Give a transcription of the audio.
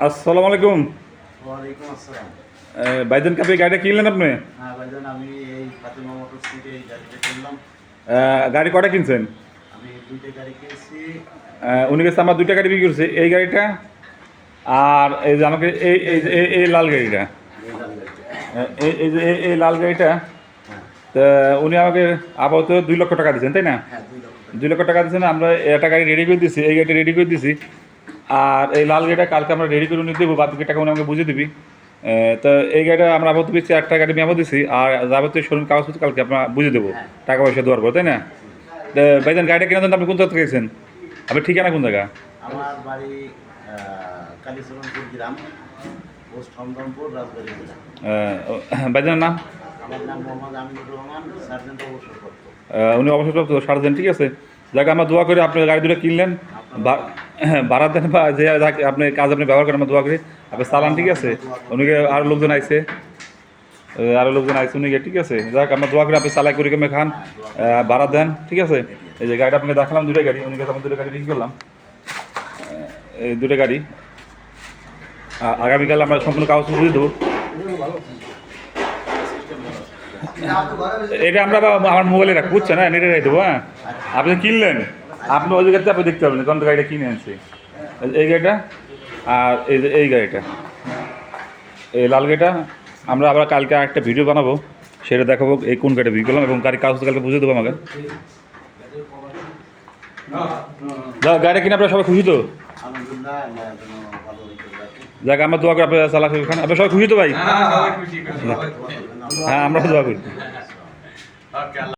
আসসালামু আলাইকুম। ওয়ালাইকুম আসসালাম। এ, ভাইজান কাপে গাড়িটা কিনলেন আপনি? হ্যাঁ ভাইজান আমি এই ফাতেমা মোটর সিটে এই গাড়িটা কিনলাম। গাড়ি কটা কিনছেন? আমি দুইটা গাড়ি কিনছি। উনি কাছে আমার দুইটা গাড়ি বিক্রি করছে এই গাড়িটা আর এই যে আমাকে এই এই এই- লাল গাড়িটা। এই এই যে এই- লাল গাড়িটা হ্যাঁ। তা উনি আমাকে আপাতত দুই লক্ষ টাকা দিচ্ছেন তাই না? হ্যাঁ দুই লক্ষ টাকা। দিচ্ছেন আমরা একটা গাড়ি রেডি করে দিছি এই গাড়িটা রেডি করে দিছি আর এই লাল গাড়িটা কালকে আমরা রেডি করে উনি দেবো বাদ টাকা উনি আমাকে বুঝিয়ে দিবি। তো এই গাড়িটা আমরা আপাতত দিচ্ছি একটা গাড়ি মেমো দিছি আর যাবতীয় শোরুম কাগজপত্র কালকে আমরা বুঝে দেবো টাকা পয়সা দেওয়ার পর তাই না? তো ভাইজান গাড়িটা কেনার জন্য আপনি কোন জায়গা গেছেন? আপনি ঠিকানা কোন জায়গা? আমার বাড়ি কালীচরণপুর গ্রাম পোস্ট হমদমপুর রাজবাড়ি জেলা। ভাইজানের নাম? আমার নাম মোহাম্মদ আমিনুর রহমান সার্জেন্ট অবসরপ্রাপ্ত। উনি অবসরপ্রাপ্ত সার্জেন ঠিক আছে? যাকে আমরা দোয়া করি আপনি গাড়ি দুটো কিনলেন ভাড়া দেন বা যে আপনি কাজ আপনি ব্যবহার করেন দোয়া করি। আপনি চালান ঠিক আছে? উনিকে আরও লোকজন আইছে। আরও লোকজন আইছে উনিকে ঠিক আছে? যাক, আমরা দোয়া করি, আপনি চালাই করে কমে খান? ভাড়া দেন, ঠিক আছে? এই যে গাড়িটা আপনাকে দেখালাম দুটো গাড়ি। উনি কাছে আমরা দুটো গাড়ি বিক্রি করলাম এই দুটো গাড়ি। আগামীকাল আমরা সম্পূর্ণ কাগজ বুঝে দেবো। এটা আমরা আমার মোবাইলে রাখ বুঝছেন? হ্যাঁ নেটে রাখি দেবো হ্যাঁ। আপনি কিনলেন? আপনি ওই গাড়িতে আপনি দেখতে পাবেন কোন গাড়িটা কিনে আনছি। এই গাড়িটা আর এই যে এই গাড়িটা। এই লাল গাড়িটা আমরা আবার কালকে একটা ভিডিও বানাবো সেটা দেখাবো এই কোন গাড়িটা বিক্রি করলাম এবং গাড়ি কাগজ কালকে বুঝে দেবো আমাকে। গাড়িটা কিনে আপনারা সবাই খুশি তো? যাক আমরা দোয়া করি আপনারা চালা খান আপনারা সবাই খুশি তো ভাই? হ্যাঁ হ্যাঁ আমরা দোয়া করি।